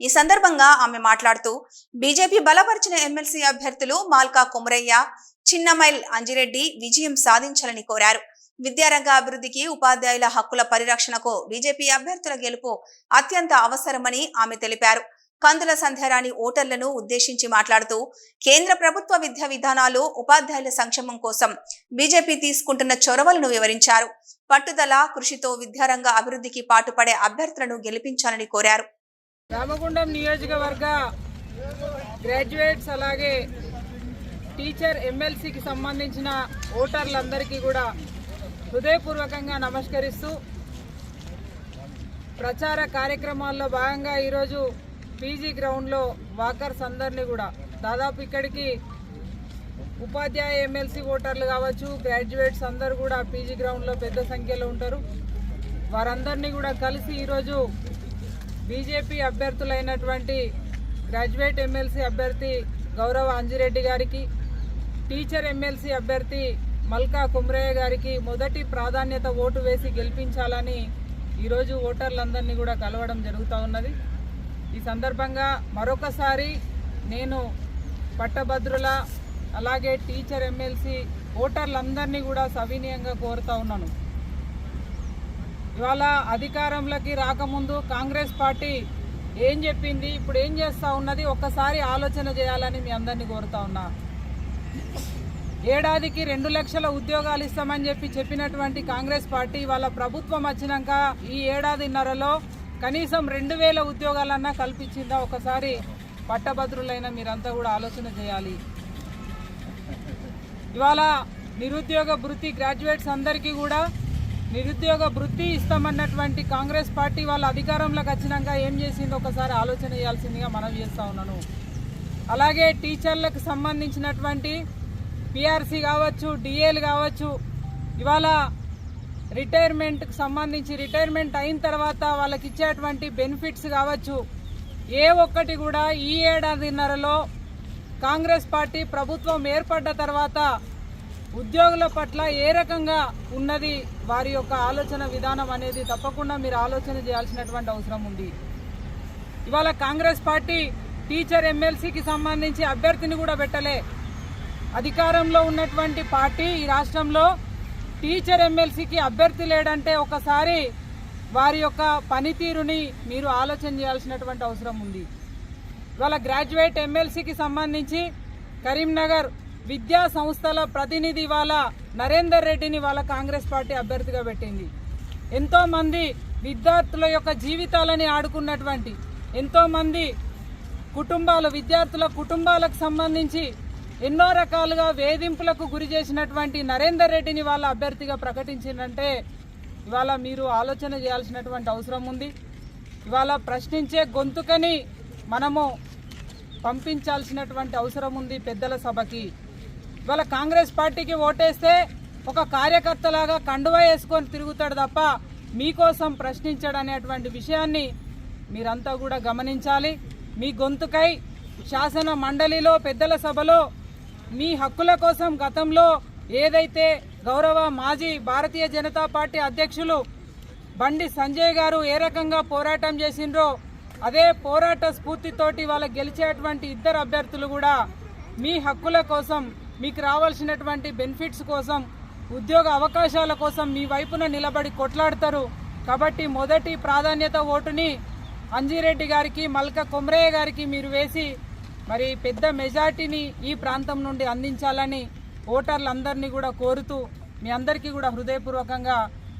ఈ సందర్భంగా ఆమె మాట్లాడుతూ బీజేపీ బలపరిచిన ఎమ్మెల్సీ అభ్యర్థులు మాల్కా కుమరయ్య చిన్నమైల్ అంజిరెడ్డి విజయం సాధించాలని కోరారు. విద్యారంగ అభివృద్ధికి ఉపాధ్యాయుల హక్కుల పరిరక్షణకు బీజేపీ అభ్యర్థుల గెలుపు అత్యంత అవసరమని ఆమె తెలిపారు. కందుల సంధ్యారాణి ఓటర్లను ఉద్దేశించి మాట్లాడుతూ కేంద్ర ప్రభుత్వ విద్యా విధానాలు ఉపాధ్యాయుల సంక్షేమం కోసం బీజేపీ తీసుకుంటున్న చొరవలను వివరించారు. పట్టుదల కృషితో విద్యారంగ అభివృద్ధికి పాటుపడే అభ్యర్థులను గెలిపించాలని కోరారు. రామగుండం నియోజకవర్గ గ్రాడ్యుయేట్స్ అలాగే టీచర్ ఎమ్మెల్సీకి సంబంధించిన ఓటర్లందరికీ కూడా హృదయపూర్వకంగా నమస్కరిస్తూ ప్రచార కార్యక్రమాల్లో భాగంగా ఈరోజు పీజీ గ్రౌండ్లో వాకర్స్ అందరినీ కూడా దాదాపు ఇక్కడికి ఉపాధ్యాయ ఎమ్మెల్సీ ఓటర్లు కావచ్చు గ్రాడ్యుయేట్స్ అందరు కూడా పీజీ గ్రౌండ్లో పెద్ద సంఖ్యలో ఉంటారు. వారందరినీ కూడా కలిసి ఈరోజు బీజేపీ అభ్యర్థులైనటువంటి గ్రాడ్యుయేట్ ఎమ్మెల్సీ అభ్యర్థి గౌరవ అంజిరెడ్డి గారికి టీచర్ ఎమ్మెల్సీ అభ్యర్థి మల్కా కుమ్రయ్య గారికి మొదటి ప్రాధాన్యత ఓటు వేసి గెలిపించాలని ఈరోజు ఓటర్లందరినీ కూడా కలవడం జరుగుతూ ఉన్నది. ఈ సందర్భంగా మరొకసారి నేను పట్టభద్రుల అలాగే టీచర్ ఎమ్మెల్సీ ఓటర్లందరినీ కూడా సవినీయంగా కోరుతా ఉన్నాను. ఇవాళ అధికారంలోకి రాకముందు కాంగ్రెస్ పార్టీ ఏం చెప్పింది ఇప్పుడు ఏం చేస్తూ ఉన్నది ఒక్కసారి ఆలోచన చేయాలని మీ అందరినీ కోరుతా ఉన్నా. ఏడాదికి రెండు లక్షల ఉద్యోగాలు ఇస్తామని చెప్పి చెప్పినటువంటి కాంగ్రెస్ పార్టీ వాళ్ళ ప్రభుత్వం వచ్చినాక ఈ ఏడాదిన్నరలో కనీసం రెండు వేల ఉద్యోగాలన్నా కల్పించిందా? ఒకసారి పట్టభద్రులైన మీరంతా కూడా ఆలోచన చేయాలి. ఇవాళ నిరుద్యోగ వృత్తి గ్రాడ్యుయేట్స్ అందరికీ కూడా నిరుద్యోగ వృత్తి ఇస్తామన్నటువంటి కాంగ్రెస్ పార్టీ వాళ్ళ అధికారంలోకి వచ్చినాక ఏం చేసిందో ఒకసారి ఆలోచన చేయాల్సిందిగా మనం చేస్తా ఉన్నాను. అలాగే టీచర్లకు సంబంధించినటువంటి పిఆర్సీ కావచ్చు డిఏలు కావచ్చు ఇవాళ రిటైర్మెంట్కి సంబంధించి రిటైర్మెంట్ అయిన తర్వాత వాళ్ళకి ఇచ్చేటువంటి బెనిఫిట్స్ కావచ్చు. ఏ ఒక్కటి కూడా ఈ ఏడాదిన్నరలో కాంగ్రెస్ పార్టీ ప్రభుత్వం ఏర్పడ్డ తర్వాత ఉద్యోగుల పట్ల ఏ రకంగా ఉన్నది వారి యొక్క ఆలోచన విధానం అనేది తప్పకుండా మీరు ఆలోచన చేయాల్సినటువంటి అవసరం ఉంది. ఇవాళ కాంగ్రెస్ పార్టీ టీచర్ ఎమ్మెల్సీకి సంబంధించి అభ్యర్థిని కూడా పెట్టలే. అధికారంలో ఉన్నటువంటి పార్టీ ఈ రాష్ట్రంలో టీచర్ ఎమ్మెల్సీకి అభ్యర్థి లేడంటే ఒకసారి వారి యొక్క పనితీరుని మీరు ఆలోచన చేయాల్సినటువంటి అవసరం ఉంది. ఇవాళ గ్రాడ్యుయేట్ ఎమ్మెల్సీకి సంబంధించి కరీంనగర్ విద్యా సంస్థల ప్రతినిధి వాళ్ళ నరేందర్ రెడ్డిని వాళ్ళ కాంగ్రెస్ పార్టీ అభ్యర్థిగా పెట్టింది. ఎంతోమంది విద్యార్థుల యొక్క జీవితాలని ఆడుకున్నటువంటి ఎంతోమంది కుటుంబాలు విద్యార్థుల కుటుంబాలకు సంబంధించి ఎన్నో రకాలుగా వేధింపులకు గురి చేసినటువంటి నరేందర్ రెడ్డిని వాళ్ళ అభ్యర్థిగా ప్రకటించిందంటే ఇవాళ మీరు ఆలోచన చేయాల్సినటువంటి అవసరం ఉంది. ఇవాళ ప్రశ్నించే గొంతుకని మనము పంపించాల్సినటువంటి అవసరం ఉంది పెద్దల సభకి. ఇవాళ కాంగ్రెస్ పార్టీకి ఓటేస్తే ఒక కార్యకర్తలాగా కండువా వేసుకొని తిరుగుతాడు తప్ప మీకోసం ప్రశ్నించాడు అనేటువంటి విషయాన్ని మీరంతా కూడా గమనించాలి. మీ గొంతుకై శాసన మండలిలో పెద్దల సభలో మీ హక్కుల కోసం గతంలో ఏదైతే గౌరవ మాజీ భారతీయ జనతా పార్టీ అధ్యక్షులు బండి సంజయ్ గారు ఏ రకంగా పోరాటం చేసిండ్రో అదే పోరాట స్ఫూర్తితోటి వాళ్ళ గెలిచేటువంటి ఇద్దరు అభ్యర్థులు కూడా మీ హక్కుల కోసం మీకు రావాల్సినటువంటి బెనిఫిట్స్ కోసం ఉద్యోగ అవకాశాల కోసం మీ వైపున నిలబడి కొట్లాడతారు. కాబట్టి మొదటి ప్రాధాన్యత ఓటుని అంజిరెడ్డి గారికి మల్క కొమరయ్య గారికి మీరు వేసి మరి పెద్ద మెజార్టీని ఈ ప్రాంతం నుండి అందించాలని ఓటర్లందరినీ కూడా కోరుతూ మీ అందరికీ కూడా హృదయపూర్వకంగా